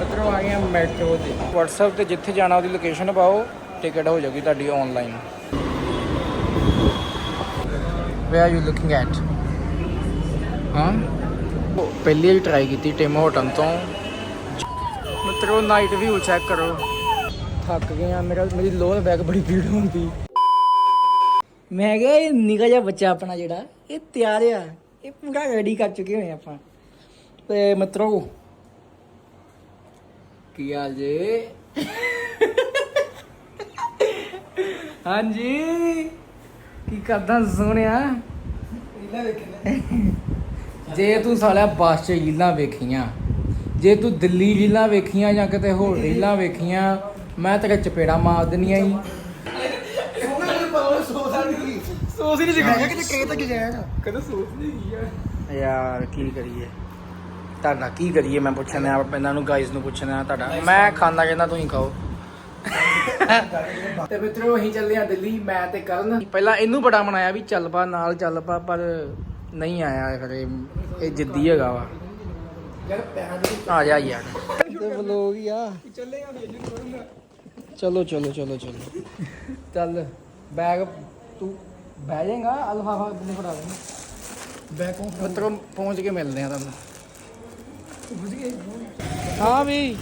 ਮਿੱਤਰੋ ਆ ਗਏ ਮੈਟਰੋ ਤੇ WhatsApp ਤੇ ਜਿੱਥੇ ਜਾਣਾ ਉਹਦੀ ਲੋਕੇਸ਼ਨ ਪਾਓ ਟਿਕਟ ਹੋ ਜਾਊਗੀ ਤੁਹਾਡੀ online where are you looking at ਹਾਂ ਪਹਿਲੀ ਵਾਰੀ ਟਰਾਈ ਕੀਤੀ ਟਿਮ ਹੋਟਲ ਤੋਂ। ਮਿੱਤਰੋ ਨਾਈਟ ਵਿਊ ਚੈੱਕ ਕਰੋ। ਥੱਕ ਗਿਆ ਆ, ਮੇਰਾ ਮੇਰੀ ਲੋਅਰ ਬੈਕ ਬੜੀ ਪੀੜ ਹੁੰਦੀ। ਮੈਂ ਕਿਹਾ, ਇਹ ਨਿੱਕਾ ਜਿਹਾ ਬੱਚਾ ਆਪਣਾ ਜਿਹੜਾ, ਇਹ ਤਿਆਰ ਆ। ਇਹ ਪੂਰਾ ਰੈਡੀ ਕਰ ਚੁੱਕੇ ਹੋਏ ਆਪਾਂ। ਤੇ ਮਿੱਤਰੋ ਕੀ ਹਾਲ ਜੇ? ਹਾਂਜੀ। ਕੀ ਕਰਦਾ ਸੋਹਣਿਆ? ਰੀਲਾ ਵੇਖਣਾ ਜੇ ਤੂੰ ਸਾਲਿਆ ਬੱਸ 'ਚ ਰੀਲਾਂ ਵੇਖੀਆਂ ਜੇ ਤੂੰ ਦਿੱਲੀ ਰੀਲਾਂ ਵੇਖੀਆਂ ਜਾਂ ਕਿਤੇ ਹੋਰ ਰੀਲਾਂ ਵੇਖੀਆਂ ਮੈਂ ਤੇਰੇ ਚਪੇੜਾ ਮਾਰ ਮੈਨੂੰ ਪਾਉ ਸੋਚਦਾ ਨਹੀਂ ਸੋਚ ਹੀ ਨਹੀਂ ਸਿਖਾਇਆ ਕਿ ਕਿਤੇ ਤੱਕ ਜਾਏਗਾ ਕਦੇ ਸੋਚ ਨਹੀਂ ਗਿਆ ਯਾਰ ਕੀ ਕਰੀਏ? ਤੁਹਾਡਾ ਕੀ ਕਰੀਏ ਮੈਂ ਪੁੱਛਣਾ ਆ ਇਹਨਾਂ ਨੂੰ ਗਾਇਜ਼ ਨੂੰ ਪੁੱਛਣਾ ਤੁਹਾਡਾ। ਮੈਂ ਖਾਣਾ ਕਹਿੰਦਾ ਤੁਸੀਂ ਖਾਓ। ਤੇ ਮਿੱਤਰੋ ਅਸੀਂ ਚੱਲੇ ਆ ਦਿੱਲੀ ਮੈਂ ਤੇ ਕਰਨ। ਪਹਿਲਾਂ ਇਹਨੂੰ ਬੜਾ ਮਨਾਇਆ ਵੀ ਚੱਲ ਪਾ ਨਾਲ ਚੱਲ ਪਾ ਪਰ ਨਹੀਂ ਆਇਆ ਫਿਰ ਇਹ ਇਹ ਜਿੱਦੀ ਹੈਗਾ ਵਾ। ਆ ਜਾ ਯਾਰ। ਤੇ ਵਲੋਗ ਹੀ ਆ। ਚਲੋ ਚਲੋ ਚਲੋ ਚਲੋ। ਚੱਲ ਬੈਗ ਤੂੰ ਬਹਿ ਜਾਏਗਾ ਅਲਫਾਫਾ ਤੈਨੂੰ ਫੜਾ ਦੇਣਾ? ਬੈਕ ਆਫ ਮਿੱਤਰੋ ਪਹੁੰਚ ਕੇ ਮਿਲਦੇ ਆ ਤੁਹਾਨੂੰ। ਹਾਂ ਵੀ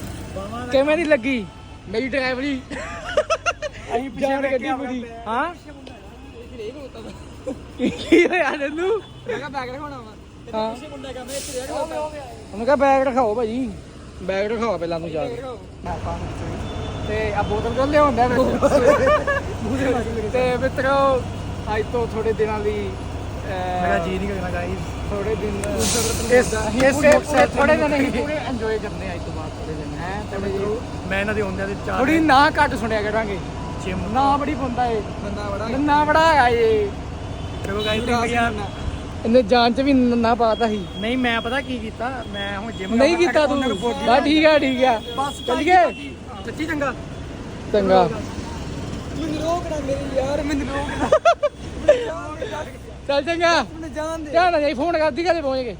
ਕਿਵੇਂ ਦੀ ਲੱਗੀ? ਮੇਰੀ ਡਰਾਈਵਰੀ ਅਸੀਂ ਪਿੱਛੇ ਗੱਡੀ ਪੂਰੀ। ਹਾਂ? ਕੀ ਹੋਇਆ ਤੈਨੂੰ ਮੈਂ ਕਿਹਾ ਬੈਗ ਰਖਾਉਣਾ ਵਾ। ਹਾਂ। ਪਿੱਛੇ ਮੁੰਡਾ ਕਹਿੰਦਾ ਇੱਥੇ ਰਹਿ ਗਿਆ ਉਹਨੇ ਕਿਹਾ ਬੈਗ ਰਖਾਓ ਭਾਜੀ। ਬੈਗ ਰਖਾਓ ਪਹਿਲਾਂ ਤੂੰ ਜਾ ਕੇ। ਤੇ ਆ ਬੋਤਲ ਕਿਉਂ ਲਿਆਉਂਦਾ ਵਿੱਚ ਤੇ ਮਿੱਤਰੋ ਅੱਜ ਤੋਂ ਥੋੜੇ ਦਿਨਾਂ ਲਈ ਮੇਰਾ ਜੀ ਨਹੀਂ ਕਰਨਾ ਗਾਈਸ ਥੋੜੇ ਦਿਨ ਇਸ ਇਸ ਇਸ ਥੋੜੇ ਦਿਨ ਹੀ ਪੂਰੇ ਇੰਜੋਏ ਕਰਨੇ ਆ ਅੱਜ ਤੋਂ ਬਾਅਦ ਥੋੜੇ ਦਿਨ ਹੈ? ਥੋੜੇ ਜਿਹੇ ਮੈਂ ਇਹਨਾਂ ਦੇ ਹੁੰਦਿਆਂ ਦੇ ਚਾਰ ਥੋੜੀ ਨਾ ਘੱਟ ਸੁਣਿਆ ਕਰਾਂਗੇ। ਜਿਮ ਨਾ ਬੜੀ ਬੰਦਾ ਏ। ਬੰਦਾ ਬੜਾ ਨਾ ਬੜਾ ਹੈਗਾ ਏ। ਦੇਖੋ ਗਾਈਸ ਲਿਖ ਗਿਆ ਇਹਨੇ ਜਾਨ ਚ ਵੀ ਨਾ ਪਾਤਾ ਸੀ। ਨਹੀਂ ਮੈਂ ਪਤਾ ਕੀ ਕੀਤਾ? ਮੈਂ ਹੁਣ ਜਿਮ ਨਹੀਂ ਕੀਤਾ ਤੂੰ ਬਾ ਠੀਕ ਆ ਠੀਕ ਆ। ਬਸ ਚੱਲ ਗਏ ਸੱਚੀ ਚੰਗਾ। ਚੰਗਾ। ਮੈਨੂੰ ਰੋਕਣਾ ਮੇਰੇ ਯਾਰ ਮੈਨੂੰ ਰੋਕਣਾ ਚੱਲ ਚੰਗਾ। ਮੈਨੂੰ ਜਾਣ ਦੇ। ਧਿਆਨ ਨਾਲ ਜਾਈ ਫੋਨ ਕਰਦੀ ਕਦੇ ਪਹੁੰਚ ਗਏ।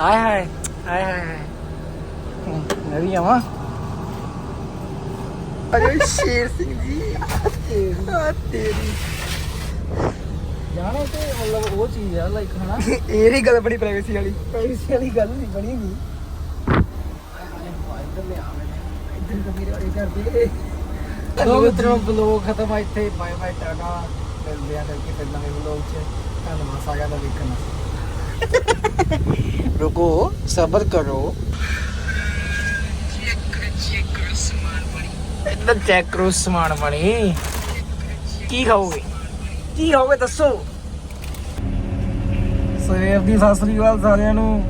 ਹਾਏ ਹਾਏ ਹਾਏ ਹਾਏ ਹਾਏ। ਮੈਂ ਵੀ ਆਵਾਂ। ਅਰੇ ਸ਼ੇਰ ਸਿੰਘ ਜੀ ਆ ਤੇਰੀ। ਜਾਣਾ ਤੇ ਮਤਲਬ ਉਹ ਚੀਜ਼ ਆ ਲਾਈਕ ਹਨਾ? ਇਹ ਨਹੀਂ ਗੱਲ ਬੜੀ ਪ੍ਰਾਈਵੇਸੀ ਵਾਲੀ। ਪ੍ਰਾਈਵੇਸੀ ਵਾਲੀ ਗੱਲ ਨਹੀਂ ਬਣੀ ਗਈ ਇੱਧਰ ਤਾਂ ਮੇਰੇ ਵਾਲੇ ਕਰਦੇ ਲੋ ਮਿੱਤਰੋ ਬਲੌਗ ਖਤਮ ਆ ਇੱਥੇ ਬਾਏ ਬਾਏ ਟਾਟਾ। ਮਿਲਦੇ ਆ ਕਰਕੇ ਫਿਰ ਨਵੇਂ ਬਲੌਗ ਚ ਧੰਨਵਾਦ ਸਾਰਿਆਂ ਦਾ ਵੇਖਣ ਵਾਸਤੇ। ਰੁਕੋ ਸਬਰ ਕਰੋ। ਇੱਧਰ ਚੈੱਕ ਕਰੋ ਸਮਾਨ ਬਣੀ ਕੀ ਖਾਓਗੇ? ਕੀ ਖਾਓਗੇ ਦੱਸੋ? ਸਵੇਰ ਦੀ ਸਤਿ ਸ੍ਰੀ ਅਕਾਲ ਸਾਰਿਆਂ ਨੂੰ।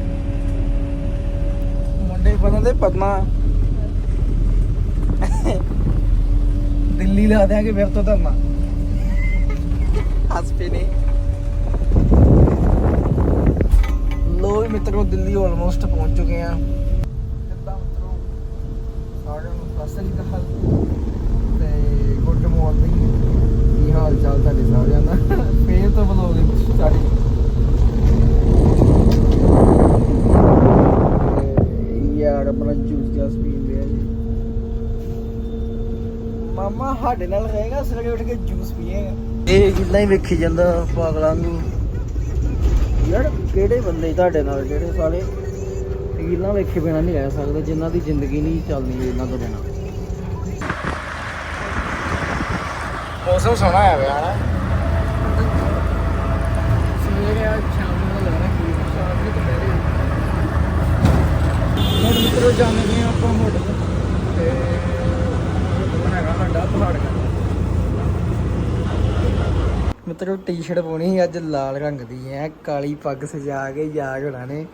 ਮੁੰਡੇ ਬਦਨ ਦੇ ਪਦਮਾ। ਦਿੱਲੀ ਲਾ ਦਿਆਂਗੇ ਫਿਰ ਤੋਂ ਧਰਨਾ। ਹੱਸ ਲੋ ਵੀ ਮਿੱਤਰੋ, ਦਿੱਲੀ ਆਲਮੋਸਟ ਪਹੁੰਚ ਚੁੱਕੇ ਆ ਕਿੱਦਾਂ ਮਿੱਤਰੋ, ਸਾਰਿਆਂ ਨੂੰ ਸਤਿ ਸ੍ਰੀ ਅਕਾਲ। ਤੇ ਗੁੱਡ ਮਾਰਨਿੰਗ ਕੀ ਹਾਲ ਚਾਲ ਤੁਹਾਡੇ ਸਾਰਿਆਂ ਦਾ? ਫੇਰ ਤੋਂ ਬਲੌਗ ਦੀ ਸਟਾਰਟਿੰਗ ਯਾਰ, ਆਪਣਾ ਜੂਸ ਜਾਸ ਪੀਣ ਲਿਆ ਜੀ। ਮਾਮਾ, ਸਾਡੇ ਨਾਲ ਰਹੇਗਾ, ਸਵੇਰੇ ਉੱਠ ਕੇ ਜੂਸ ਪੀਏਗਾ। ਇਹ ਕਿੱਦਾਂ ਹੀ ਵੇਖੀ ਜਾਂਦਾ ਪਾਗਲਾਂ ਨੂੰ। ਯਾਰ ਕਿਹੜੇ ਬੰਦੇ ਤੁਹਾਡੇ ਨਾਲ ਜਿਹੜੇ ਸਾਲੇ ਰੀਲਾਂ ਵੇਖੇ ਬਿਨਾ ਨਹੀਂ ਰਹਿ ਸਕਦੇ ਜਿਨ੍ਹਾਂ ਦੀ ਜ਼ਿੰਦਗੀ ਨਹੀਂ ਚੱਲਦੀ ਇਹਨਾਂ ਤੋਂ ਬਿਨਾ। ਮੌਸਮ ਸੋਹਣਾ ਆ ਗਿਆ ਨਾ। ਸਵੇਰੇ ਆ ਸ਼ਾਮ ਨੂੰ ਲੱਗਣਾ ਕੀ ਸ਼ਾਮ ਨੂੰ ਦੁਪਹਿਰੇ ਹੁਣ ਮਿੱਤਰੋ ਜਾਣਦੇ ਆ ਆਪਾਂ ਹੋਟਲ ਤੇ ਹੋਟਲ ਹੈਗਾ ਸਾਡਾ ਪਹਾੜ ਮਿੱਤਰੋ ਟੀ-ਸ਼ਰਟ ਪਾਉਣੀ ਸੀ ਅੱਜ ਲਾਲ ਰੰਗ ਦੀ ਐ ਕਾਲੀ ਪੱਗ ਸਜਾ ਕੇ ਯਾਗ ਹੋਣਾ ਨੇ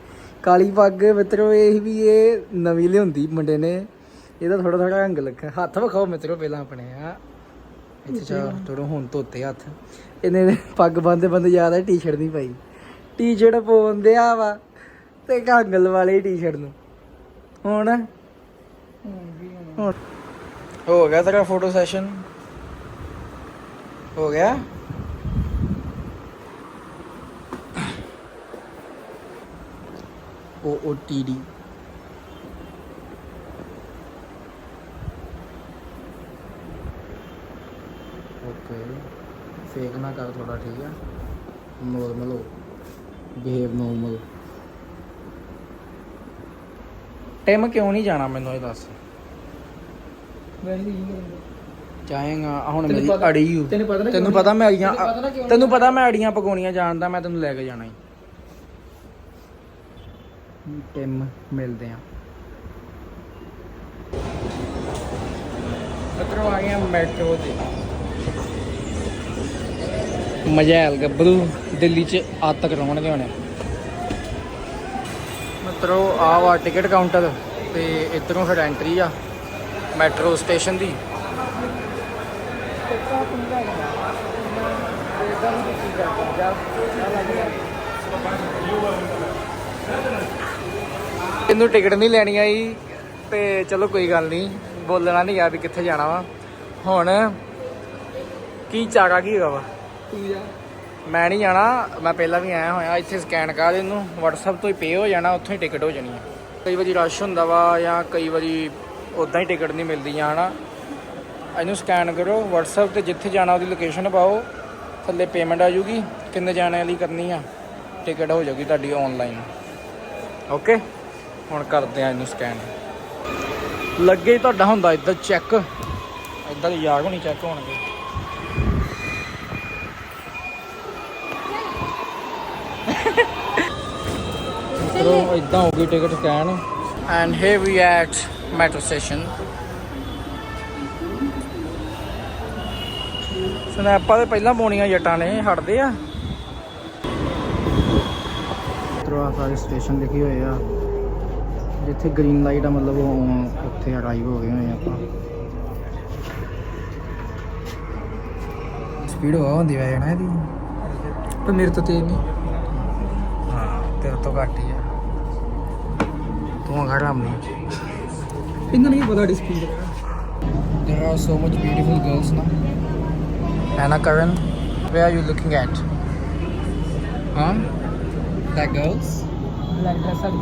ਕਾਲੀ ਪੱਗ ਮਿੱਤਰੋ ਇਹ ਵੀ ਇਹ ਨਵੀਂ ਲਿਆਉਂਦੀ ਮੁੰਡੇ ਨੇ। ਇਹਦਾ ਥੋੜਾ ਥੋੜਾ ਰੰਗ ਲੱਗਾ ਹੱਥ ਵਿਖਾਓ ਮਿੱਤਰੋ ਪਹਿਲਾਂ ਆਪਣੇ ਆ। ਇੱਥੇ ਚਾ ਥੋੜਾ ਹੁਣ ਧੋਤੇ ਹੱਥ। ਇਹਨੇ ਪੱਗ ਬੰਦੇ ਬੰਦੇ ਯਾਦ ਹੈ ਟੀ-ਸ਼ਰਟ ਨਹੀਂ ਪਾਈ। ਟੀ-ਸ਼ਰਟ ਪਾਉਂਦੇ ਆ ਵਾ ਤੇ ਕਾਂਗਲ ਵਾਲੇ ਟੀ-ਸ਼ਰਟ ਨੂੰ। ਹੁਣ? ਹੋ ਗਿਆ ਤੇਰਾ ਫੋਟੋ ਸੈਸ਼ਨ ਹੋ ਗਿਆ? OOTD ਓਕੇ ਫੇਕ ਨਾ ਕਰ ਥੋੜਾ ਠੀਕ ਹੈ ਨੋਰਮਲ ਹੋ। ਬਿਹੇਵ ਨੋਰਮਲ ਟਿਮ ਕਿਉਂ ਨਹੀਂ ਜਾਣਾ ਮੈਨੂੰ ਇਹ ਦੱਸ? ਵੈਸੇ ਹੁਣ ਮੇਰੀ ਅੜੀ ਤੈਨੂੰ ਪਤਾ ਨਾ ਤੈਨੂੰ ਪਤਾ ਮੈਂ ਅੜੀਆਂ ਤੈਨੂੰ ਪਤਾ ਮੈਂ ਅੜੀਆਂ ਪਕਾਉਣੀਆਂ ਜਾਣਦਾ ਮੈਂ ਤੈਨੂੰ ਲੈ ਕੇ ਜਾਣਾ ਹੀ। ਟਿਮ ਮਿਲਦੇ ਆ। ਮਤਰੋ ਆ ਗਿਆ ਮੈਟਰੋ ਤੇ ਮਜੈਲ ਗੱਭਰੂ। ਦਿੱਲੀ ਚ ਆਤਕ ਰੋਣਗੇ ਹੁਣੇ। ਮਤਰੋ ਆ ਵਾ ਟਿਕਟ ਕਾਊਂਟਰ ਤੇ ਇਧਰੋਂ ਫਿਰ ਐਂਟਰੀ ਆ ਮੈਟਰੋ ਸਟੇਸ਼ਨ ਦੀ। ਇਹਨੂੰ ਟਿਕਟ ਨਹੀਂ ਲੈਣੀ ਆਈ ਤੇ ਚਲੋ ਕੋਈ ਗੱਲ ਨਹੀਂ ਬੋਲਣਾ ਨਹੀਂ ਗਿਆ ਵੀ ਕਿੱਥੇ ਜਾਣਾ ਵਾ। ਹੁਣ ਕੀ ਚਾਰਾ ਕੀ ਹੈਗਾ ਵਾ? ਤੂੰ ਜਾ ਮੈਂ ਨਹੀਂ ਜਾਣਾ ਮੈਂ ਪਹਿਲਾਂ ਵੀ ਆਇਆ ਹੋਇਆ ਇੱਥੇ ਸਕੈਨ ਕਰ ਦੇ ਇਹਨੂੰ WhatsApp ਤੋਂ ਹੀ ਪੇ ਹੋ ਜਾਣਾ ਉੱਥੋਂ ਹੀ ਟਿਕਟ ਹੋ ਜਾਣੀ ਹੈ ਕਈ ਵਾਰੀ ਰਸ਼ ਹੁੰਦਾ ਵਾ ਜਾਂ ਕਈ ਵਾਰੀ ਉਦਾਂ ਹੀ ਟਿਕਟ ਨਹੀਂ ਮਿਲਦੀ ਆ ਹਨਾ। ਇਹਨੂੰ ਸਕੈਨ ਕਰੋ WhatsApp ਤੇ ਜਿੱਥੇ ਜਾਣਾ ਉਹਦੀ ਲੋਕੇਸ਼ਨ ਪਾਓ ਥੱਲੇ ਪੇਮੈਂਟ ਆ ਜੂਗੀ ਕਿੰਨੇ ਜਾਣੇ ਲਈ ਕਰਨੀ ਆ ਟਿਕਟ ਹੋ ਜਾਊਗੀ ਤੁਹਾਡੀ ਆਨਲਾਈਨ ਓਕੇ ਹੁਣ ਕਰਦੇ ਆ ਇਹਨੂੰ ਸਕੈਨ ਲੱਗੇ ਹੀ ਤੁਹਾਡਾ ਹੁੰਦਾ, ਇੱਧਰ ਚੈੱਕ ਇੱਧਰ ਯਾਰ ਹੋਣੀ ਚੈੱਕ ਹੋਣਗੇ। ਮਿੱਤਰੋ ਇਦਾਂ ਹੋ ਗਈ ticket scan and here we at metro station ਸਨੈਪਾਂ ਤੇ ਪਹਿਲਾਂ ਪਾਉਣੀਆਂ ਜੱਟਾਂ ਨੇ, ਹਟਦੇ ਆ। ਮਿੱਤਰੋ ਆ ਸਾਰੇ ਸਟੇਸ਼ਨ ਲਿਖੇ ਹੋਏ ਆ। ਜਿੱਥੇ ਗ੍ਰੀਨ ਲਾਈਟ ਆ ਮਤਲਬ ਉਹ ਉੱਥੇ ਅਰਾਈਵ ਹੋ ਗਏ ਹੋਏ ਆਪਾਂ ਸਪੀਡ ਹੋ ਹੁੰਦੀ ਵੈ ਨਾ ਇਹਦੀ ਪਰ ਮੇਰੇ ਤੋਂ ਤੇਜ਼ ਨਹੀਂ ਹਾਂ ਤੇਰੇ ਤੋਂ ਘੱਟ ਹੀ ਆ ਤੂੰ ਘਰਾਂ ਨਹੀਂ ਇਹਨਾਂ ਨੂੰ ਕੀ ਪਤਾ discipline There are so much beautiful girls now. Anna Karan, where are you looking at? Huh? That girls? ਲੱਗ ਸਾਡੀ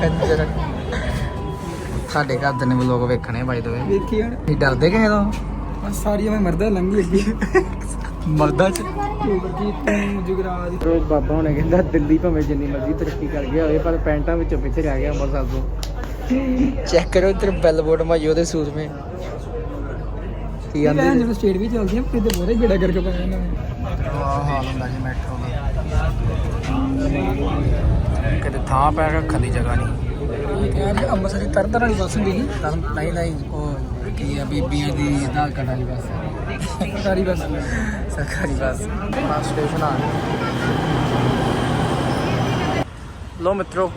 ਕੰਜਰ ਸਾਡੇ ਘਰ ਦੇ ਨੇ ਵਲੋਗ ਵੇਖਣੇ ਬਾਈ ਦ ਵੇ ਵੇਖੀ ਹਣ। ਇਹ ਡਰਦੇ ਕਿਸੇ ਤੋਂ? ਬਸ ਸਾਰੀਆਂ ਮੈਂ ਮਰਦਾ ਲੰਗੀ ਅੱਗੇ। ਮਰਦਾਂ ਚ? ਤੂੰ ਜੁਗਰਾ ਦੀ ਰੋਜ਼ ਬਾਬਾ ਹੁਣੇ ਕਹਿੰਦਾ ਦਿੱਲੀ ਭਾਵੇਂ ਜਿੰਨੀ ਮਰਜ਼ੀ ਤਰੱਕੀ ਕਰ ਗਿਆ ਹੋਵੇ ਪਰ ਪੈਂਟਾਂ ਵਿੱਚੋਂ ਪਿੱਛੇ ਰਹਿ ਗਿਆ ਅੰਮ੍ਰਿਤਸਰ ਤੋਂ। ਚੈੱਕ ਕਰੋ ਇਧਰ ਬੈਲ ਬੋਰਡ ਮਾਈ ਉਹਦੇ ਸੂਟ ਮੇ। ਕੀ ਆਂਦੇ? ਜਦੋਂ ਸਟੇਟ ਵੀ ਚੱਲਦੀਆਂ ਕਿਤੇ ਬੋਰੇ ਬੇੜਾ ਕਰਕੇ ਪਾਇਆ ਇਹਨਾਂ ਨੇ। ਆਹ ਹਾਲ ਹੁੰਦਾ ਜੀ ਮੈਟਰੋ ਦਾ। ਕਦੇ ਥਾਂ ਪੈ ਰੱਖਣ ਦੀ ਜਗ੍ਹਾ ਨਹੀਂ। ਅੰਮ੍ਰਿਤਸਰ ਦੀ ਤਰਤਰ ਵਾਲੀ ਬੱਸ ਹੁੰਦੀ ਸੀ ਤਾਂ ਨਹੀਂ ਨਹੀਂ ਉਹ ਕੀ ਆ ਬੀਬੀਆਂ ਦੀ ਆਧਾਰ ਕਾਰਡ ਵਾਲੀ ਬੱਸ। ਸਰਕਾਰੀ ਬੱਸ। ਸਰਕਾਰੀ ਬੱਸ। ਬੱਸ ਸਟੇਸ਼ਨ ਆ ਲੋ ਮਿੱਤਰੋ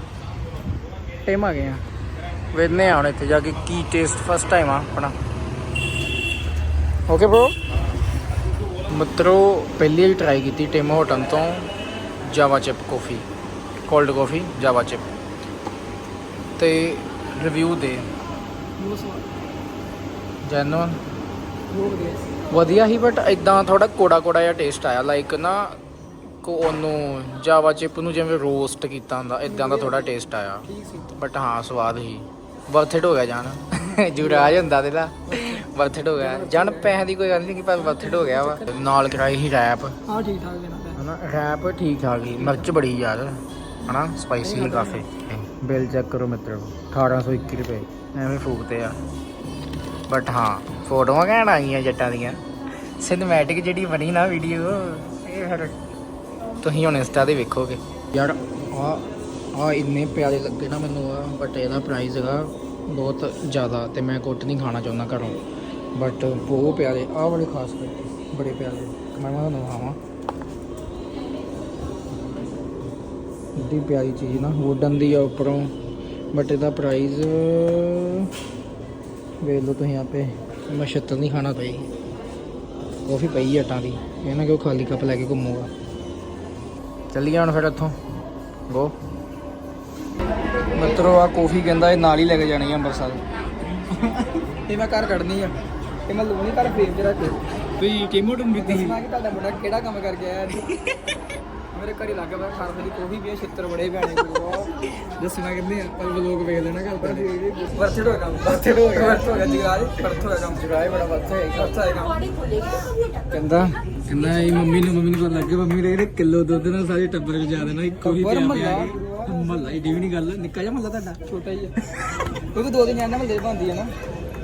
ਟਾਈਮ ਆ ਗਏ ਆ। ਵੇਖਨੇ ਆ ਹੁਣ ਇੱਥੇ ਜਾ ਕੇ ਕੀ ਟੇਸਟ ਫਸਟ ਟਾਈਮ ਆ ਆਪਣਾ। ਓਕੇ ਬ్రో ਮਿੱਤਰੋ ਪਹਿਲੀ ਵਾਰੀ ਟਰਾਈ ਕੀਤੀ ਟਿਮ ਹੋਟਲ ਤੋਂ। Java chip coffee cold coffee java chip ਤੇ ਰਿਵਿਊ ਦੇ। ਜੈਨੂਨ ਵਧੀਆ ਹੀ ਬਟ ਇਦਾਂ ਥੋੜਾ ਕੋੜਾ ਕੋੜਾ ਜਿਹਾ ਟੇਸਟ ਆਇਆ ਲਾਈਕ ਨਾ ਕੋ ਉਹਨੂੰ ਜਾਵਾ ਚਿਪ ਨੂੰ ਜਿਵੇਂ ਰੋਸਟ ਕੀਤਾ ਹੁੰਦਾ ਇਦਾਂ ਦਾ ਥੋੜਾ ਟੇਸਟ ਆਇਆ। ਬਟ ਹਾਂ ਸਵਾਦ ਹੀ। ਵਰਥ ਇਟ ਹੋ ਗਿਆ ਜਾਨ ਜੁਰਾ ਜਾਂਦਾ ਤੇ ਦਾ ਵਰਥ ਇਟ ਹੋ ਗਿਆ। ਜਾਨ ਪੈਸੇ ਦੀ ਕੋਈ ਗੱਲ ਨਹੀਂ ਕਿ ਪਰ ਵਰਥ ਇਟ ਹੋ ਗਿਆ ਵਾ। ਨਾਲ ਕਰਾਈ ਹੀ ਰੈਪ ਹਾਂ ਠੀਕ ਠਾਕ ਪਿਆ ਹਨਾ ਰੈਪ ਠੀਕ ਠਾਕ ਹੀ ਮਿਰਚ ਬੜੀ ਯਾਰ, ਹਨਾ ਸਪਾਈਸੀ ਹੀ ਕਾਫੀ। ਬਿੱਲ ਚੈੱਕ ਕਰੋ ਮਿੱਤਰੋ 1821 ਰੁਪਏ, ਐਵੇਂ ਫੂਕਦੇ ਆ। ਬਟ ਹਾਂ, ਫੋਟੋਆਂ ਘੈਂਟ ਆ ਗਈਆਂ ਜੱਟਾਂ ਦੀਆਂ। ਸਿਨੇਮੈਟਿਕ ਜਿਹੜੀ ਬਣੀ ਨਾ ਵੀਡੀਓ ਇਹ ਫਿਰ ਤੁਸੀਂ ਹੁਣ ਇੰਸਟਾ ਤੇ ਵੇਖੋਗੇ। ਯਾਰ ਆ ਆ ਇੰਨੇ ਪਿਆਰੇ ਲੱਗੇ ਨਾ ਮੈਨੂੰ ਆ ਬਟ ਇਹਦਾ ਪ੍ਰਾਈਸ ਹੈਗਾ ਬਹੁਤ ਜ਼ਿਆਦਾ ਤੇ ਮੈਂ ਕੁੱਟ ਨਹੀਂ ਖਾਣਾ ਚਾਹੁੰਦਾ ਘਰੋਂ। ਬਟ ਬਹੁਤ ਪਿਆਰੇ ਆ ਬੜੇ ਖਾਸ ਕਰਕੇ, ਬੜੇ ਪਿਆਰੇ। ਮੈਂ ਮੈਂ ਤੁਹਾਨੂੰ ਆਵਾਂ ਇੱਡੀ ਪਿਆਰੀ ਚੀਜ਼ ਨਾ ਵੁੱਡਨ ਦੀ ਆ ਉੱਪਰੋਂ ਬਟ ਇਹਦਾ ਪ੍ਰਾਈਸ ਵੇਖ ਲਓ ਤੁਸੀਂ ਆਪੇ ਮੈਂ ਛੱਤਰ ਨਹੀਂ ਖਾਣਾ ਪਈ ਕਾਫੀ ਪਈ ਜੱਟਾਂ ਦੀ ਇਹ ਨਾ ਕਿ ਉਹ ਖਾਲੀ ਕੱਪ ਲੈ ਕੇ ਘੁੰਮੂਗਾ। ਚੱਲੀਏ ਹੁਣ ਫਿਰ ਇੱਥੋਂ ਗੋ ਮਿੱਤਰੋ ਆ ਕਾਫੀ ਕਹਿੰਦਾ ਇਹ ਨਾਲ ਹੀ ਲੈ ਕੇ ਜਾਣੀ ਆ ਅੰਮ੍ਰਿਤਸਰ ਇਹ ਮੈਂ ਘਰ ਕੱਢਣੀ ਆ। ਇਹ ਮੈਂ ਲੋਣੀ ਘਰ ਫੇਰ ਕੇ। ਰੱਖ ਵੀ ਕਿਮੋ ਟੁੰਬੀ ਦੱਸਣਾ ਕਿ ਤੁਹਾਡਾ ਮੁੰਡਾ ਕਿਹੜਾ ਕੰਮ ਕਰਕੇ ਆਇਆ ਮੇਰੇ ਘਰੇ ਲੱਗ ਪਿਆ ਖਾਣ ਦੀ ਕੋਫੀ ਵੀ ਛਿੱਤਰ ਬੜੇ ਪੈਣੇ ਦੱਸਣਾ ਕਿੰਨੇ ਆ? ਪਰ ਲੋਕ ਵੇਖ ਲੈਣਾ ਘਰ ਪਰ ਵਰਥੇ ਹੋ ਕੰਮ। ਵਰਥੇ ਹੋ ਗਿਆ। ਵਰਥੇ ਹੋ ਗਿਆ ਜਗਰਾਜ ਵਰਥੇ ਹੋ ਗਿਆ ਕੰਮ। ਜਗਰਾਜ ਬੜਾ ਵਰਥੇ ਹੈ ਵਰਥੇ ਹੈ ਕੰਮ। ਕਹਿੰਦਾ ਕਹਿੰਦਾ ਇਹ ਮੰਮੀ ਨੂੰ ਮੰਮੀ ਨੂੰ ਪਤਾ ਲੱਗੇ ਮੰਮੀ ਨੇ ਕਿਹੜੇ ਕਿਲੋ ਦੁੱਧ ਨਾਲ ਸਾਰੇ ਟੱਬਰ ਚ ਜਾ ਦੇਣਾ ਇੱਕੋ ਵੀ ਪਿਆ ਪਿਆ ਮਹੱਲਾ ਏਡੀ ਵੀ ਨਹੀਂ ਗੱਲ। ਨਿੱਕਾ ਜਿਹਾ ਮਹੱਲਾ ਤੁਹਾਡਾ। ਛੋਟਾ ਹੀ ਆ। ਉਹ ਵੀ ਦੋ ਦਿਨ ਆਂਦਾ ਮਹੱਲੇ ਬੰਦੀ ਆ ਨਾ।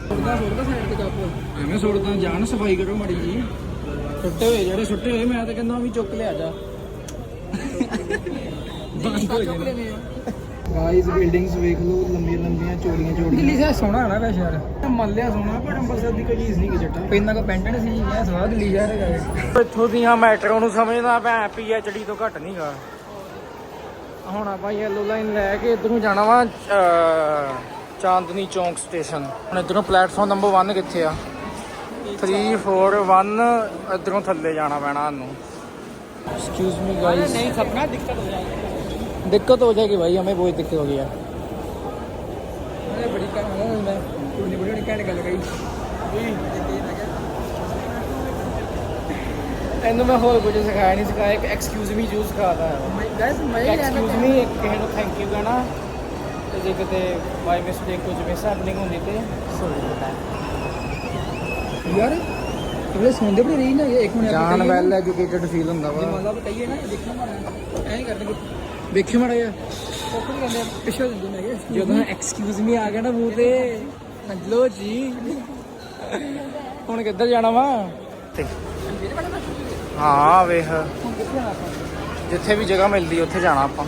ਸੁੱਟਦਾ ਸੁੱਟਦਾ ਸਾਈਡ ਤੇ ਕੱਪ ਐਵੇਂ ਸੁੱਟਦਾ ਜਾਨ ਸਫ਼ਾਈ ਕਰੋ ਮੜੀ ਜੀ। ਸੁੱਟੇ ਹੋਏ ਜਿਹੜੇ ਸੁੱਟੇ ਹੋਏ ਮੈਂ ਤਾਂ ਕਹਿੰਦਾ ਵੀ ਚੁੱਕ ਲਿਆ ਜਾ। ਗਾਈਸ ਬਿਲਡਿੰਗਸ ਵੇਖ ਲਓ ਲੰਬੀਆਂ ਲੰਬੀਆਂ ਚੌੜੀਆਂ ਚੌੜੀਆਂ। ਦਿੱਲੀ ਸ਼ਹਿਰ ਸੋਹਣਾ ਨਾ ਵੈਸੇ ਯਾਰ। ਮੰਨ ਲਿਆ ਸੋਹਣਾ ਪਰ ਅੰਮ੍ਰਿਤਸਰ ਦੀ ਕੋਈ ਚੀਜ਼ ਨਹੀਂ ਕਿ ਜੱਟਾ ਪੈਂਦਾ ਕੋ ਪੈਂਟਣ ਸੀ ਮੈਂ ਸਵਾਦ ਦਿੱਲੀ ਸ਼ਹਿਰ ਹੈਗਾ ਇੱਥੋਂ ਦੀਆਂ ਮੈਟਰੋ ਨੂੰ ਸਮਝਦਾ ਭੈਂ ਪੀਐਚਡੀ ਤੋਂ ਘੱਟ ਨਹੀਂਗਾ ਹੁਣ ਆਪਾਂ ਯੈਲੋ ਲਾਈਨ ਲੈ ਕੇ ਇੱਧਰੋਂ ਜਾਣਾ ਵਾ ਅਹ, ਚਾਂਦਨੀ ਚੌਂਕ ਸਟੇਸ਼ਨ ਹੁਣ ਇੱਧਰੋਂ ਪਲੇਟਫਾਰਮ ਨੰਬਰ 1 ਕਿੱਥੇ ਆ? 3 4 1 ਇੱਧਰੋਂ ਥੱਲੇ ਜਾਣਾ ਪੈਣਾ ਸਾਨੂੰ। एक्सक्यूज मी गाइस नहीं सपना दिक्कत हो जाएगी दिक्कत हो जाएगी भाई हमें बहुत दिक्कत हो गई है अरे बड़ी क्या है मैं कुड़ी बड़ी बड़ी क्या निकल गई ਇਹਨੂੰ ਮੈਂ ਹੋਰ ਕੁਝ ਸਿਖਾਇਆ ਨਹੀਂ ਸਿਖਾਇਆ ਇੱਕ ਐਕਸਕਿਊਜ਼ ਮੀ ਯੂਜ਼ ਸਿਖਾਤਾ ਹੈ ਗਾਇਸ ਮੈਂ ਐਕਸਕਿਊਜ਼ ਮੀ ਇੱਕ ਕਿਸੇ ਨੂੰ ਥੈਂਕ ਯੂ ਕਹਿਣਾ ਤੇ ਜੇ ਕਿਤੇ ਬਾਈ ਮਿਸਟੇਕ ਕੁਝ ਮਿਸ ਹੈਪਨਿੰਗ ਹੁੰਦੀ ਤੇ ਸੌਰੀ ਬਤਾ ਯਾਰ ਇਹ ਸੁਣਦੇ ਬੜੀ ਰਹੀ ਨਾ ਇੱਕ ਮਿੰਟ ਜਾਨ ਵੈਲ ਐਜੂਕੇਟਡ ਫੀਲ ਹੁੰਦਾ ਵਾ। ਮਤਲਬ ਕਹੀਏ ਨਾ ਦੇਖਣਾ ਮਾੜਾ ਐਂ ਕਰਦੇ ਵੇਖੀ ਮਾੜਾ ਜਿਹਾ। ਕੋਕੜੀ ਕਹਿੰਦੇ ਆ, ਪਿੱਛੇ ਦਿੰਦੇ ਨੇ। ਜਦੋਂ ਐਕਸਕਿਊਜ਼ ਮੀ ਆ ਗਿਆ ਨਾ ਮੂੰਹ ਤੇ ਲੋ ਜੀ। ਹੁਣ ਕਿੱਧਰ ਜਾਣਾ ਵਾ? ਹਾਂ ਵੇਖ। ਜਿੱਥੇ ਵੀ ਜਗ੍ਹਾ ਮਿਲਦੀ ਉੱਥੇ ਜਾਣਾ ਆਪਾਂ।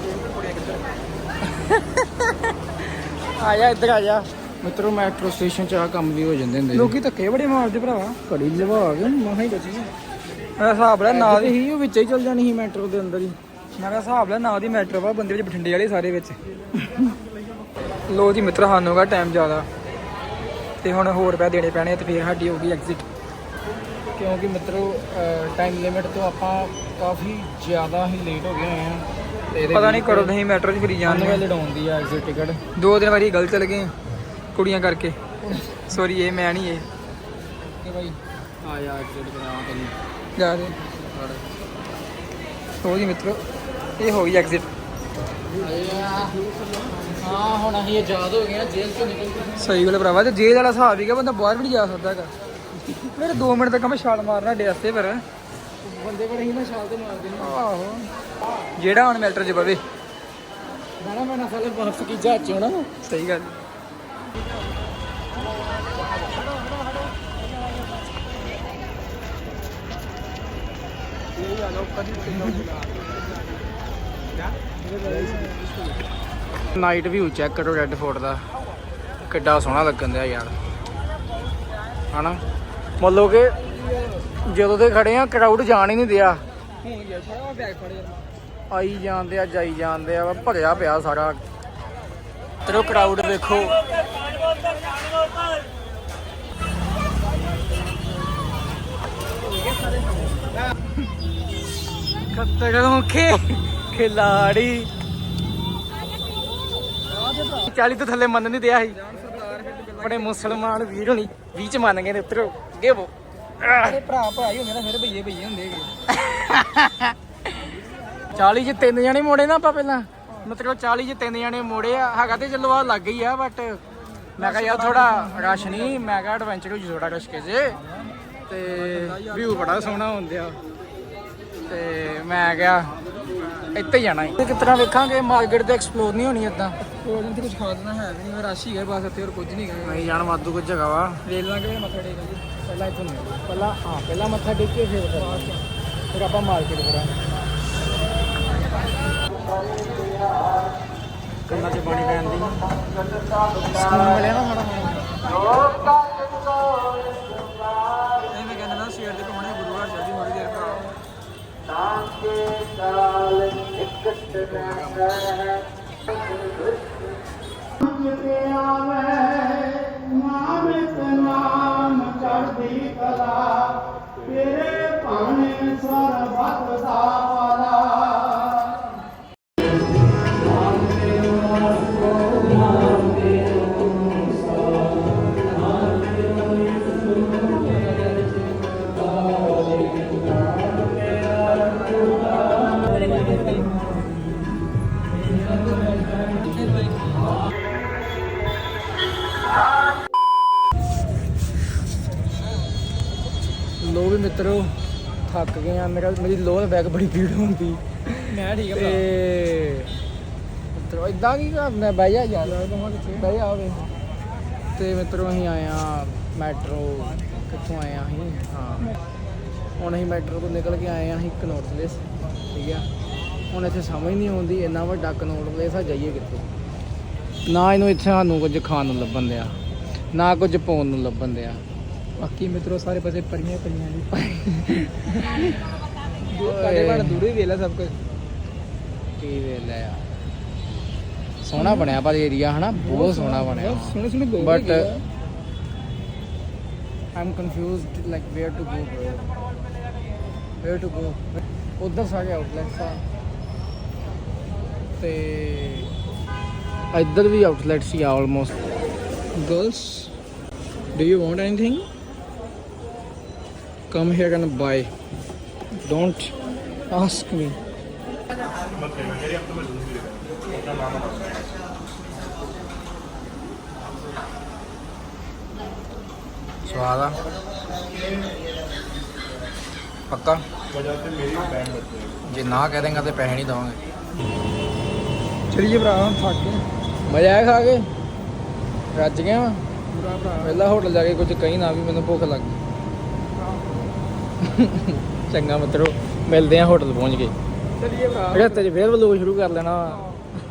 ਆ ਜਾ ਇੱਧਰ ਆ ਜਾ। ਮਿੱਤਰੋ ਮੈਟਰੋ ਸਟੇਸ਼ਨ 'ਚ ਆ ਕੰਮ ਵੀ ਹੋ ਜਾਂਦੇ ਹੁੰਦੇ ਲੋਕੀ ਧੱਕੇ ਬੜੇ ਮਾਰਦੇ ਭਰਾਵਾ। ਘੜੀ ਲਵਾ ਕੇ ਮਹਾ ਹੀ ਬਚੀ ਮੇਰਾ ਹਿਸਾਬ ਲੈ ਨਾਲ ਹੀ ਉਹ ਵਿੱਚ ਹੀ ਚੱਲ ਜਾਣੀ ਸੀ ਮੈਟਰੋ ਦੇ ਅੰਦਰ ਹੀ। ਮੇਰਾ ਹਿਸਾਬ ਲੈ ਨਾਲ ਦੀ ਮੈਟਰੋ ਵਾ ਬੰਦੇ ਵਿੱਚ ਬਠਿੰਡੇ ਵਾਲੇ ਸਾਰੇ ਵਿੱਚ। ਲੋ ਜੀ ਮਿੱਤਰ ਸਾਨੂੰ ਹੋਗਾ ਟਾਈਮ ਜ਼ਿਆਦਾ। ਤੇ ਹੁਣ ਹੋਰ ਪੈ ਦੇਣੇ ਪੈਣੇ ਤੇ ਫਿਰ ਸਾਡੀ ਹੋਗੀ ਐਗਜ਼ਿਟ ਕਿਉਂਕਿ ਮਿੱਤਰੋ ਟਾਈਮ ਲਿਮਿਟ ਤੋਂ ਆਪਾਂ ਕਾਫੀ ਜ਼ਿਆਦਾ ਹੀ ਲੇਟ ਹੋ ਗਏ ਹੋਏ ਆ। ਤੇ ਪਤਾ ਨਹੀਂ ਕਰੋ ਨਹੀਂ ਮੈਟਰੋ 'ਚ ਫਰੀ ਜਾਣ ਨੂੰ ਲਡਾਉਣ ਦੀ ਆ ਐਗਜ਼ਿਟ ਟਿਕਟ ਦੋ ਦਿਨ ਵਾਰੀ ਗਲਤ ਚਲ ਗਏ ਕੁੜੀਆਂ ਕਰਕੇ। ਸੌਰੀ ਇਹ ਮੈਂ ਨਹੀਂ ਇਹ। ਕਿ ਭਾਈ ਆ ਜਾ ਐਗਜ਼ਿਟ ਕਰਾ ਤੈਨੂੰ ਜਾ ਦੇ। ਹੋ ਜੀ ਮਿੱਤਰੋ। ਇਹ ਹੋ ਗਈ ਐਗਜ਼ਿਟ ਹਾਂ ਹੁਣ ਅਸੀਂ ਆਜ਼ਾਦ ਹੋ ਗਏ ਨਾ ਜੇਲ੍ਹ ਤੋਂ ਨਿਕਲ ਕੇ। ਸਹੀ ਗੱਲ ਭਰਾਵਾ ਤੇ ਜੇਲ੍ਹ ਵਾਲਾ ਹਿਸਾਬ ਹੀ ਕਿ ਬੰਦਾ ਬਾਹਰ ਵੀ ਨਹੀਂ ਜਾ ਸਕਦਾ ਹੈਗਾ। ਮੇਰੇ 2 ਮਿੰਟ ਤੱਕ ਮੈਂ ਛਾਲ ਮਾਰਨਾ ਡੇ ਵਾਸਤੇ ਪਰ ਬੰਦੇ ਬੜੇ ਹੀ ਨਾ ਛਾਲ ਤੇ ਮਾਰਦੇ ਨੇ ਆਹੋ। ਜਿਹੜਾ ਹੁਣ ਮੈਟਰ 'ਚ ਪਵੇ। ਨਾ ਮੈਂ ਨਾ ਸਾਲੇ ਵਾਪਸ ਕੀ ਜਾ ਚੋਣਾ ਸਹੀ ਗੱਲ। ਨਾਈਟ ਵਿਊ ਚੈੱਕ ਕਰੋ ਰੈੱਡ ਫੋਰਟ ਦਾ। ਕਿੱਡਾ ਸੋਹਣਾ ਲੱਗਣ ਦਿਆ ਯਾਰ। ਹਨਾ? ਮੰਨ ਕਿ ਜਦੋਂ ਦੇ ਖੜੇ ਆ ਕਰਾਊਡ ਜਾਣ ਹੀ ਨਹੀਂ ਦਿਆ। ਆਈ ਜਾਂਦੇ ਆ, ਜਾਈ ਜਾਂਦੇ ਆ, ਭਰਿਆ ਪਿਆ ਸਾਰਾ। ਤਰੋ ਕਰਾਊਡ ਵੇਖੋ। ਖਤਰੋਂ ਕੇ ਖਿਲਾੜੀ। 40 ਤੋਂ ਥੱਲੇ ਮੰਨ ਨਹੀਂ ਦਿਆ ਸੀ। ਬੜੇ ਮੁਸਲਮਾਨ ਵੀਰ ਹੋਣੀ 20 ਚ ਮੰਨ ਗਏ ਨੇ ਉਤਰੋ ਅੱਗੇ ਅਰੇ ਭਰਾ ਭਰਾ ਹੀ ਹੁੰਦੇ ਨਾ ਫਿਰ ਭਈਏ ਭਈਏ ਹੁੰਦੇ ਹੈਗੇ। 40 ਚ ਤਿੰਨ ਜਣੇ ਮੋੜੇ ਨਾ ਆਪਾਂ ਪਹਿਲਾਂ। ਮਤਲਬ 40 ਚ ਤਿੰਨ ਜਣੇ ਮੋੜੇ ਆ ਹੈਗਾ ਤੇ ਚਲੋ ਆ ਲੱਗ ਗਈ ਆ ਬਟ ਮੈਂ ਕਿਹਾ ਯਾਰ ਥੋੜਾ ਰਸ਼ ਨਹੀਂ ਮੈਂ ਕਿਹਾ ਐਡਵੈਂਚਰ ਹੋ ਜੀ ਥੋੜਾ ਰਸ਼ ਕੇ ਜੇ ਤੇ ਵਿਊ ਬੜਾ ਸੋਹਣਾ ਹੁੰਦਿਆ। ਤੇ ਮੈਂ ਕਿਹਾ ਇੱਥੇ ਹੀ ਜਾਣਾ ਹੈ ਤਰ੍ਹਾਂ ਵੇਖਾਂਗੇ? ਮਾਰਕੀਟ ਤੇ ਐਕਸਪਲੋਰ ਨਹੀਂ ਹੋਣੀ ਇਦਾਂ ਹੋਰ ਨਹੀਂ ਕੁਝ ਖਾਸ ਨਾ ਹੈ ਵੀ ਨਹੀਂ ਰਸ਼ ਹੀ ਹੈ ਬਸ ਇੱਥੇ ਹੋਰ ਕੁਝ ਨਹੀਂ ਹੈ ਨਹੀਂ ਜਾਣ ਵਾਧੂ ਕੁਝ ਜਗ੍ਹਾ ਵਾ। ਰੇਲ ਲਾਂਗੇ ਮੱਥਾ ਟੇਕ ਜੀ ਪਹਿਲਾਂ ਇੱਥੋਂ ਨਹੀਂ ਪਹਿਲਾਂ ਹਾਂ ਪਹਿਲਾਂ ਮੱਥਾ ਟੇਕ ਕੇ ਫਿਰ ਫਿਰ ਆਪਾਂ ਮਾਰਕੀਟ ਕਰਾਂਗੇ। ਕੰਨਾਂ 'ਚ ਪਾਣੀ ਪੈਣ ਦੀ। ਸਕੂਨ ਮਿਲਿਆ ਨਾ ਮਾੜਾ ਤੇਰੇ ਭਾਣੇ ਸਰਬਤ ਦਾ ਮਿੱਤਰੋ ਥੱਕ ਗਏ ਆ। ਮੇਰਾ ਮੇਰੀ ਲੋਅਰ ਬੈਕ ਬੜੀ ਪੀੜ ਹੁੰਦੀ। ਮੈਂ ਠੀਕ ਤੇ ਮਿੱਤਰੋ ਇਦਾਂ ਕੀ ਕਰਨਾ ਬਹਿ ਜਾ ਯਾਰ। ਬਹਿ ਜਾ ਵੇ। ਤੇ ਮਿੱਤਰੋ ਅਸੀਂ ਆਏ ਆ ਮੈਟਰੋ। ਕਿੱਥੋਂ ਆਏ ਆ ਅਸੀਂ? ਹਾਂ। ਹੁਣ ਅਸੀਂ ਮੈਟਰੋ ਤੋਂ ਨਿਕਲ ਕੇ ਆਏ ਆ ਅਸੀਂ ਕਨੌਟ ਪਲੇਸ ਠੀਕ ਆ? ਹੁਣ ਇੱਥੇ ਸਮਝ ਨਹੀਂ ਆਉਂਦੀ ਇੰਨਾ ਵੱਡਾ ਕਨੌਟ ਪਲੇਸ ਆ ਜਾਈਏ ਕਿੱਥੇ? ਨਾ ਇਹਨੂੰ ਇੱਥੇ ਸਾਨੂੰ ਕੁਝ ਖਾਣ ਨੂੰ ਲੱਭਣ ਦਿਆ। ਨਾ ਕੁਝ ਪਾਉਣ ਨੂੰ ਲੱਭਣ ਦਿਆ। ਬਾਕੀ ਮਿੱਤਰੋ ਸਾਰੇ ਪਾਸੇ ਪਰੀਆਂ ਪਰੀਆਂ ਜੀ ਤੁਹਾਡੇ ਬਣ ਦੂਰੇ ਵੇਲਾ ਸਭ ਕੁਝ ਕੀ ਵੇਲੇ ਆ ਸੋਹਣਾ ਬਣਿਆ ਪਰ ਏਰੀਆ ਹਨਾ ਬਹੁਤ ਸੋਹਣਾ ਬਣਿਆ। ਸੋਹਣੇ ਸੋਹਣੇ ਲੋਕ but I'm confused like where to go where to go ਉਧਰ ਸਾਰੇ ਆਊਟਲੈਟਸ ਆ ਤੇ ਇੱਧਰ ਵੀ ਆਊਟਲੈਟਸ ਹੀ ਆ almost girls do you want anything come here and by don't ask me ਸਵਾਦ ਆ। ਪੱਕਾ? ਜੇ ਨਾ ਕਹਿ ਦੇਂਗਾ ਤੇ ਪੈਸੇ ਨਹੀਂ ਦਵਾਂਗੇ। ਚਲੀਏ ਭਰਾ ਹੁਣ ਥੱਕ ਗਏ ਮਜ਼ਾ ਆਇਆ ਖਾ ਕੇ? ਰੱਜ ਗਿਆ ਬੁਰਾ ਭਰਾ ਪਹਿਲਾਂ ਹੋਟਲ ਜਾ ਕੇ ਕੁਝ ਕਹੀ ਨਾ ਵੀ ਮੈਨੂੰ ਭੁੱਖ ਲੱਗ ਗਈ। ਚੰਗਾ ਮਿੱਤਰੋ ਮਿਲਦੇ ਆ ਹੋਟਲ ਪਹੁੰਚ ਕੇ। ਚਲੀਏ ਭਰਾ। ਰਸਤੇ 'ਚ ਫੇਰ ਵਲੋਗ ਸ਼ੁਰੂ ਕਰ ਲੈਣਾ।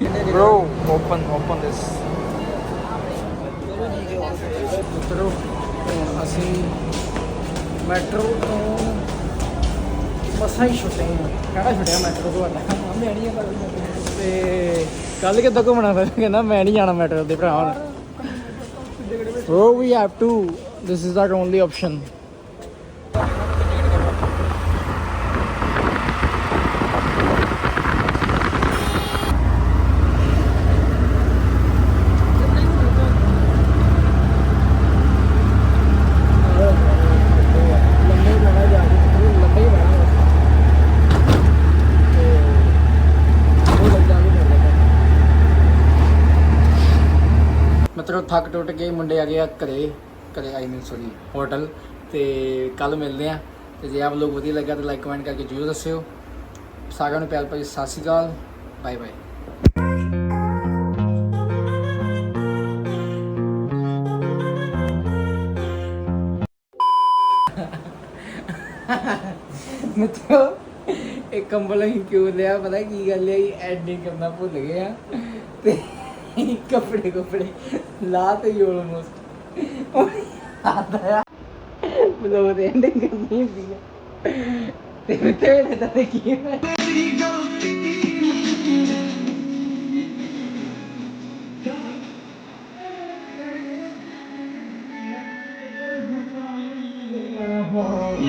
ਬ్రో ਓਪਨ ਓਪਨ ਦਿਸ ਮਿੱਤਰੋ ਹੁਣ ਅਸੀਂ ਮੈਟਰੋ ਤੋਂ ਮਸਾਂ ਹੀ ਛੁੱਟੇ ਹਾਂ। ਕਿਹੜਾ ਛੁੱਟਿਆ ਮੈਟਰੋ ਤੋਂ ਸਾਡਾ ਮੈਂ ਨਹੀਂ ਆਉਂਦਾ ਤੇ। ਕੱਲ ਕਿੱਦਾਂ ਘੁੰਮਣਾ ਫਿਰ? ਕਹਿੰਦਾ ਮੈਂ ਨਹੀਂ ਜਾਣਾ ਮੈਟਰੋ ਦੇ ਭਰਾ ਹੁਣ। Bro, we have to. This is our only option. ਲੰਮੇ ਜਾਣਾ ਜਾ ਕੇ ਲੰਮੇ ਹੀ ਬਹਿਣਾ ਤੇ ਉਹ ਲੱਗਾ ਵੀ ਮਿਲ ਲੱਗਾ ਮਤਲਬ ਥੱਕ ਟੁੱਟ ਕੇ ਮੁੰਡੇ ਆ ਗਏ ਆ ਘਰੇ ਘਰੇ ਆਈ ਮੀਨ ਸੋਰੀ ਹੋਟਲ ਤੇ ਕੱਲ ਮਿਲਦੇ ਆ। ਤੇ ਜੇ ਆਪ ਲੋਕ ਵਧੀਆ ਲੱਗਾ ਤਾਂ ਲਾਈਕ ਕਮੈਂਟ ਕਰਕੇ ਜਰੂਰ ਦੱਸਿਓ। ਸਾਰਿਆਂ ਨੂੰ ਪਿਆਰ ਭਰੀ ਸਤਿ ਸ਼੍ਰੀ ਅਕਾਲ ਬਾਏ ਬਾਏ ਮਿੱਤਰੋ, ਇਹ ਕੰਬਲ ਅਸੀਂ ਕਿਉਂ ਲਿਆ, ਪਤਾ ਕੀ ਗੱਲ ਹੈ ਐਡਿੰਗ ਕਰਨਾ ਭੁੱਲ ਗਏ ਆ। ਤੇ ਕੱਪੜੇ ਕੱਪੜੇ ਲਾ ਤੇ ਆਲਮੋਸਟ ਆਦਾ ਆ ਬਲੋ ਦੇ ਐਡਿੰਗ ਕਰਨੀ ਹੁੰਦੀ ਆ ਤੇ ਮਿੱਤਰੋ ਤਾਂ ਕੀ ਹੈ